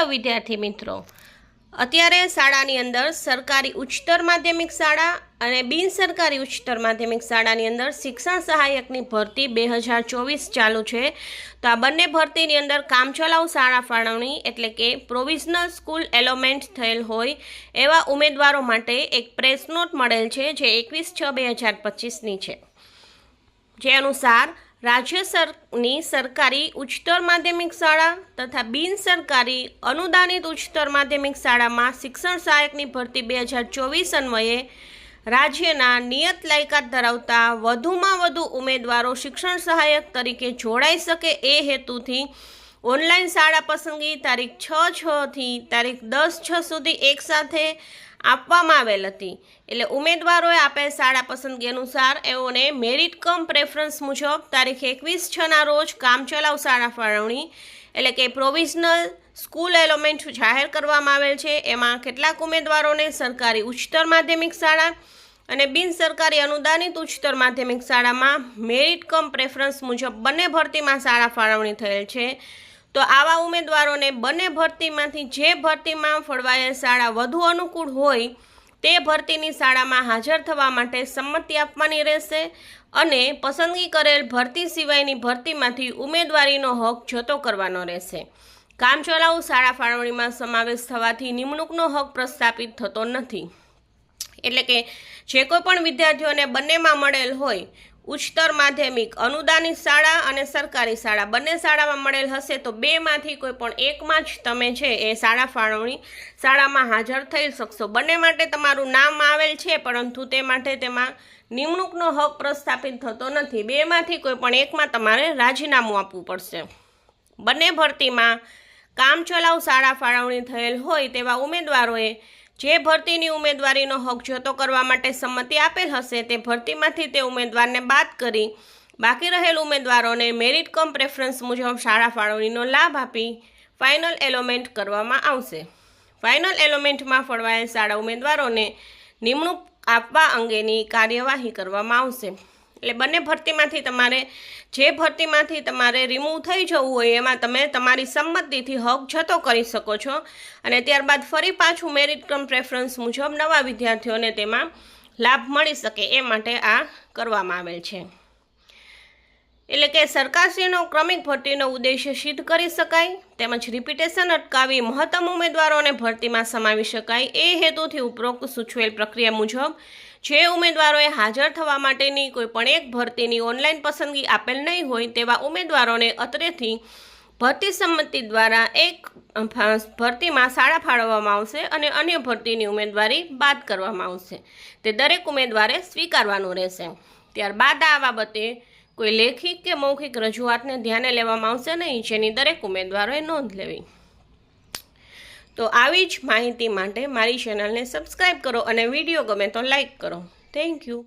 Hello વિદ્યાર્થી મિત્રો. અત્યારે શાળાની અંદર સરકારી ઉચ્ચતર માધ્યમિક શાળા અને બિન સરકારી ઉચ્ચતર માધ્યમિક શાળાની અંદર શિક્ષણ સહાયકની ભરતી બે હજાર ચોવીસ ચાલુ છે. તો આ બંને ભરતીની અંદર કામચલાઉ શાળા ફાળવણી એટલે કે પ્રોવિઝનલ સ્કૂલ એલોમેન્ટ થયેલ હોય એવા ઉમેદવારો માટે એક પ્રેસ નોટ મળેલ છે જે એકવીસ છ બે હજાર પચીસની છે. જે અનુસાર રાજ્ય સરની સરકારી ઉચ્ચતર માધ્યમિક શાળા તથા બિન સરકારી અનુદાનિત ઉચ્ચતર માધ્યમિક શાળામાં શિક્ષણ સહાયકની ભરતી બે હજાર ચોવીસ અન્વયે રાજ્યના નિયત લાયકાત ધરાવતા વધુમાં વધુ ઉમેદવારો શિક્ષણ સહાયક તરીકે જોડાઈ શકે એ હેતુથી ઓનલાઈન શાળા પસંદગી તારીખ છ છથી તારીખ દસ છ સુધી એકસાથે આપવામાં આવેલ હતી. એટલે ઉમેદવારોએ આપેલ શાળા પસંદગી અનુસાર એઓને મેરિટ કમ પ્રેફરન્સ મુજબ તારીખ એકવીસ છના રોજ કામચલાઉ શાળા ફાળવણી, એટલે કે પ્રોવિઝનલ સ્કૂલ એલોમેન્ટ જાહેર કરવામાં આવેલ છે. એમાં કેટલાક ઉમેદવારોને સરકારી ઉચ્ચતર માધ્યમિક શાળા અને બિન સરકારી અનુદાનિત ઉચ્ચતર માધ્યમિક શાળામાં મેરિટ કમ પ્રેફરન્સ મુજબ બંને ભરતીમાં શાળા ફાળવણી થયેલ છે. તો આવા ઉમેદવારોને બંને ભરતીમાંથી જે ભરતીમાં ફળવાયેલ શાળા વધુ અનુકૂળ હોય તે ભરતીની શાળામાં હાજર થવા માટે સંમતિ આપવાની રહેશે અને પસંદગી કરેલ ભરતી સિવાયની ભરતીમાંથી ઉમેદવારીનો હક જતો કરવાનો રહેશે. કામચલાઉ શાળા ફાળવણીમાં સમાવેશ થવાથી નિમણૂકનો હક પ્રસ્થાપિત થતો નથી. એટલે કે જે કોઈ પણ વિદ્યાર્થીઓને બંનેમાં મળેલ હોય ઉચ્ચતર માધ્યમિક, અનુદાનિત શાળા અને સરકારી શાળા. બંને શાળામાં મળેલ હશે તો બેમાંથી કોઈ પણ એકમાં જ તમે છે એ શાળા ફાળવણી શાળામાં હાજર થઈ શકશો. બંને માટે તમારું નામ આવેલ છે, પરંતુ તે માટે તેમાં નિમણૂકનો હક પ્રસ્થાપિત થતો નથી. બેમાંથી કોઈ પણ એકમાં તમારે રાજીનામું આપવું પડશે. બંને ભરતીમાં કામચલાઉ શાળા ફાળવણી થયેલ હોય તેવા ઉમેદવારોએ જે ભરતીની ઉમેદવારીનો હક જતો કરવા માટે સંમતિ આપેલ હશે તે ભરતીમાંથી તે ઉમેદવારને બાદ કરી બાકી રહેલ ઉમેદવારોને મેરિટ કમ પ્રેફરન્સ મુજબ શાળા ફાળવણીનો લાભ આપી ફાઇનલ એલોમેન્ટ કરવામાં આવશે. ફાઇનલ એલોમેન્ટમાં ફળવાયેલ શાળા ઉમેદવારોને નિમણૂક આપવા અંગેની કાર્યવાહી કરવામાં આવશે. એટલે બંને ભરતીમાંથી તમારે, જે ભરતીમાંથી તમારે રિમૂવ થઈ જવું હોય એમાં તમે તમારી સંમતિથી હક જતો કરી શકો છો. અને ત્યારબાદ ફરી પાછું મેરિટ ક્રમ પ્રેફરન્સ મુજબ નવા વિદ્યાર્થીઓને તેમાં લાભ મળી શકે એ માટે આ કરવામાં આવેલ છે. એટલે કે સરકારશ્રીનો ક્રમિક ભરતીનો ઉદ્દેશ્ય સિદ્ધ કરી શકાય, તેમજ રિપીટેશન અટકાવી મહત્તમ ઉમેદવારોને ભરતીમાં સમાવી શકાય એ હેતુથી ઉપરોક્ત સૂચવેલ પ્રક્રિયા મુજબ જે ઉમેદવારોએ હાજર થવા માટેની કોઈ પણ એક ભરતીની ઓનલાઈન પસંદગી આપેલ નહીં હોય તેવા ઉમેદવારોને અત્રેથી ભરતી સંમતિ દ્વારા એક ભરતીમાં શાળા ફાળવવામાં આવશે અને અન્ય ભરતીની ઉમેદવારી બાદ કરવામાં આવશે. તે દરેક ઉમેદવારે સ્વીકારવાનું રહેશે. ત્યારબાદ આ બાબતે કોઈ લેખિત કે મૌખિક રજૂઆતને ધ્યાને લેવામાં આવશે નહીં, જેની દરેક ઉમેદવારોએ નોંધ લેવી. તો આવી જ માહિતી માટે મારી ચેનલને સબસ્ક્રાઈબ કરો અને વીડિયો ગમે તો લાઈક કરો. Thank you